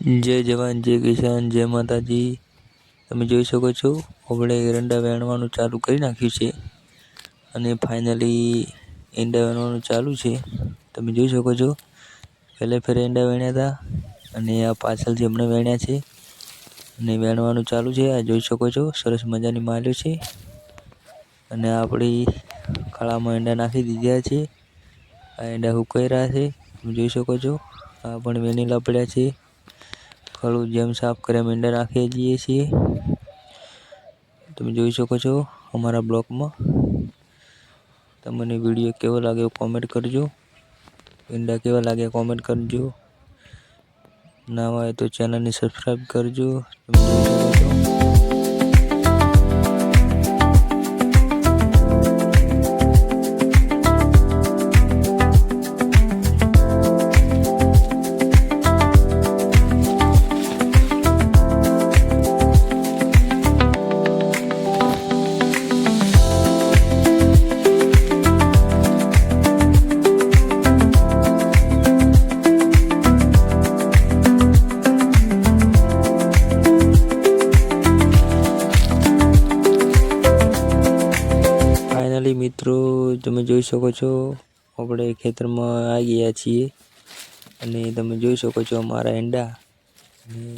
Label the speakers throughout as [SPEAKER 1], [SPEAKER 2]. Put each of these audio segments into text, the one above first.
[SPEAKER 1] જય જવાન, જય કિસાન, જય માતાજી. તમે જોઈ શકો છો, આપણે એરંડા વેણવાનું ચાલુ કરી નાખ્યું છે. અને ફાઇનલી ઈંડા વેણવાનું ચાલુ છે. તમે જોઈ શકો છો, પહેલે ફેરે ઈંડા વેણ્યા હતા અને આ પાછળથી હમણાં વેણ્યા છે અને વેણવાનું ચાલુ છે. આ જોઈ શકો છો, સરસ મજાની માલ્યો છે. અને આપણી કળામાં ઈંડા નાખી દીધા છે. આ ઈંડા હુકાઈ રહ્યા છે. તમે જોઈ શકો છો, આ પણ વેનીલા પડ્યા છે. ખડું જેમ સાફ કર્યા મીંડા રાખીએ જઈએ છીએ. તમે જોઈ શકો છો અમારા બ્લોકમાં. તમને વીડિયો કેવો લાગ્યો કોમેન્ટ કરજો. ઈંડા કેવા લાગ્યા કોમેન્ટ કરજો. ના હોય તો ચેનલને સબસ્ક્રાઈબ કરજો. ફાઇનલી મિત્રો, તમે જોઈ શકો છો, આપણે ખેતરમાં આવી ગયા છીએ. અને તમે જોઈ શકો છો અમારા ઈંડા. અને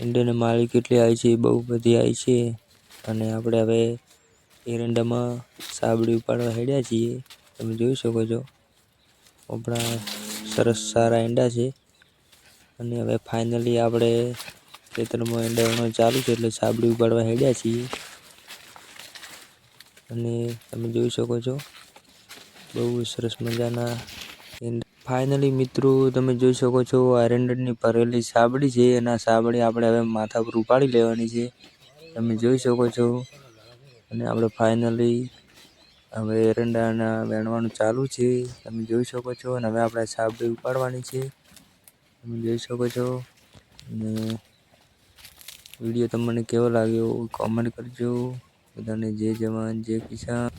[SPEAKER 1] ઈંડાની માળી કેટલી આવી છે, બહુ બધી આવી છે. અને આપણે હવે એરંડામાં સાબડી ઉપાડવા હેડ્યા છીએ. તમે જોઈ શકો છો, આપણા સરસ સારા ઈંડા છે. અને હવે ફાઇનલી આપણે ખેતરમાં ઈંડા ચાલુ છે, એટલે સાબડી ઉપાડવા હેડ્યા છીએ. અને તમે જોઈ શકો છો, બહુ સરસ મજાના ફાઇનલી મિત્રો તમે જોઈ શકો છો એરંડરની ભરેલી સાબડી છે આ સાબડી આપણે હવે માથા પર ઉપાડી લેવાની છે. તમે જોઈ શકો છો, અને આપણે ફાઇનલી હવે એરંડાના વેણવાનું ચાલુ છે, તમે જોઈ શકો છો, અને હવે આપણે સાબડી ઉપાડવાની છે. તમે જોઈ શકો છો, અને વીડિયો તમને કેવો લાગ્યો કોમેન્ટ કરજો. બધાને જય જવાન જય કિસાન.